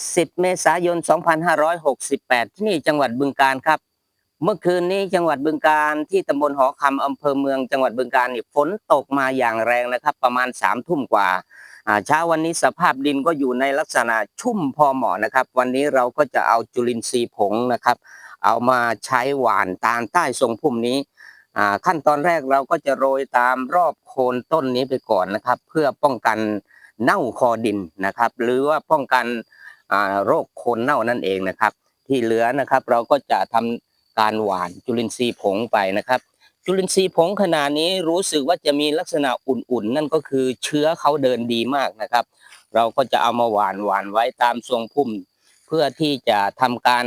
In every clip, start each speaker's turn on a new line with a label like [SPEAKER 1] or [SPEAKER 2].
[SPEAKER 1] 10 เมษายน 2568 ที่นี่จังหวัดบึงกาฬครับ เมื่อคืนนี้จังหวัดบึงกาฬที่ตำบลหอคำอำเภอเมือง จังหวัดบึงกาฬนี่ฝนตกมาอย่างแรงนะครับ ประมาณ3ามทุ่มกว่าเช้าวันนี้สภาพดินก็อยู่ในลักษณะชุ่มพอเหมาะนะครับ วันนี้เราก็จะเอาจุลินทรีย์ผงนะครับ เอามาใช้หว่านตามใต้ทรงพุ่มนี้ขั้นตอนแรกเราก็จะโรยตามรอบโคนต้นนี้ไปก่อนนะครับ เพื่อป้องกันเน่าคอดินนะครับ หรือว่าป้องกัน โรคโคนเน่านั่นเองนะครับ ที่เหลือนะครับเราก็จะทำการหวานจุลินทรีย์ผงไปนะครับ จุลินทรีย์ผงขนาดนี้รู้สึกว่าจะมีลักษณะอุ่นๆ นั่นก็คือเชื้อเขาเดินดีมากนะครับ เราก็จะเอามาหวานหวานไว้ตามทรงพุ่ม เพื่อที่จะทำการ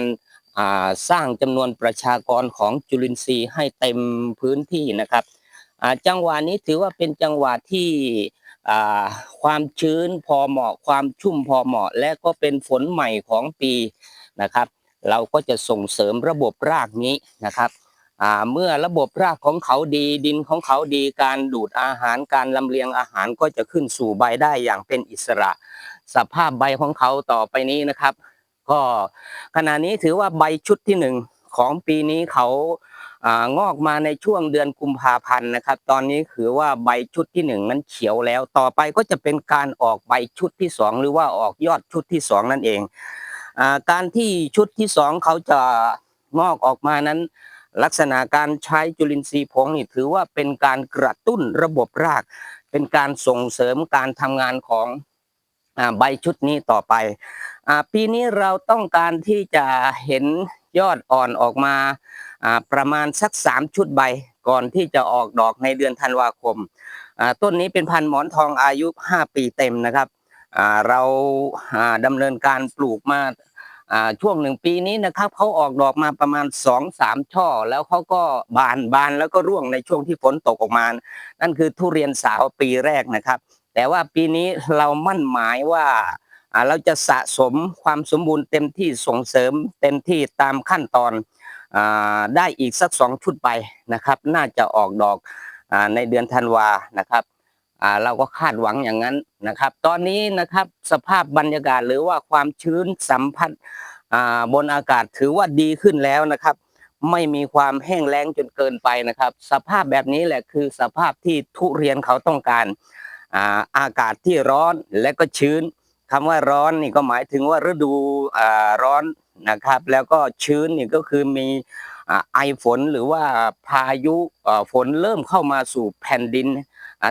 [SPEAKER 1] สร้างจำนวนประชากรของจุลินทรีย์ให้เต็มพื้นที่นะครับจังหวะนี้ถือว่าเป็นจังหวะที่ ความชื้นพอเหมาะ ความชุ่มพอเหมาะ และก็เป็นฝนใหม่ของปีนะครับ เราก็จะส่งเสริมระบบรากนี้นะครับเมื่อระบบรากของเขาดีดินของเขาดีการดูดอาหารการลำเลียงอาหารก็จะขึ้นสู่ใบได้อย่างเป็นอิสระ สภาพใบของเขาต่อไปนี้นะครับ ก็ขณะนี้ถือว่าใบชุดที่หนึ่งของปีนี้เขา งอกมาในช่วงเดือนกุมภาพันธ์นะครับ ตอนนี้ถือว่าใบชุดที่หนึ่งนั้นเขียวแล้ว ต่อไปก็จะเป็นการออกใบชุดที่สองหรือว่าออกยอดชุดที่สองนั่นเองอการที่ชุดที่สองเขาจะงอกออกมานั้น ลักษณะการใช้จุลินทรีย์ผงนี่ถือว่าเป็นการกระตุ้นระบบราก เป็นการส่งเสริมการทำงานของใบชุดนี้ต่อไปปีนี้เราต้องการที่จะเห็นยอดอ่อนออกมา ประมาณสักสามชุดใบก่อนที่จะออกดอกในเดือนธันวาคม ต้นนี้เป็นพันหมอนทองอายุ 5 ปีเต็มนะครับ เราดำเนินการปลูกมาช่วงหนึ่งปีนี้นะครับเขาออกดอกมาประมาณสองสามช่อ แล้วเขาก็บานบานแล้วก็ร่วงในช่วงที่ฝนตกออกมา นั่นคือทุเรียนสาวปีแรกนะครับ แต่ว่าปีนี้เรามั่นหมายว่าเราจะสะสมความสมบูรณ์เต็มที่ส่งเสริมเต็มที่ตามขั้นตอน ได้อีกสักสองชุดไปนะครับ น่าจะออกดอกอในเดือนธันวานะครับเราก็คาดหวังอย่างนั้นนะครับ ตอนนี้นะครับสภาพบรรยากาศหรือว่าความชื้นสัมผัสอ่าบนอากาศถือว่าดีขึ้นแล้วนะครับ ไม่มีความแห้งแล้งจนเกินไปนะครับ สภาพแบบนี้แหละคือสภาพที่ทุเรียนเขาต้องการอาอากาศที่ร้อนและก็ชื้นคำว่าร้อนนี่ก็หมายถึงว่าฤดูร้อน นะครับ แล้วก็ชื้นนี่ก็คือมีไอฝนหรือว่าพายุฝนเริ่มเข้ามาสู่แผ่นดิน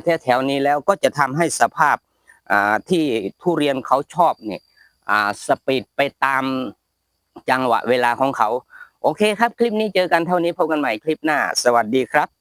[SPEAKER 1] แถวแถวๆนี้แล้วก็จะทำให้สภาพที่ทุเรียนเขาชอบเนี่ยสปีดไปตามจังหวะเวลาของเขา โอเคครับ คลิปนี้เจอกันเท่านี้พบกันใหม่คลิปหน้า สวัสดีครับ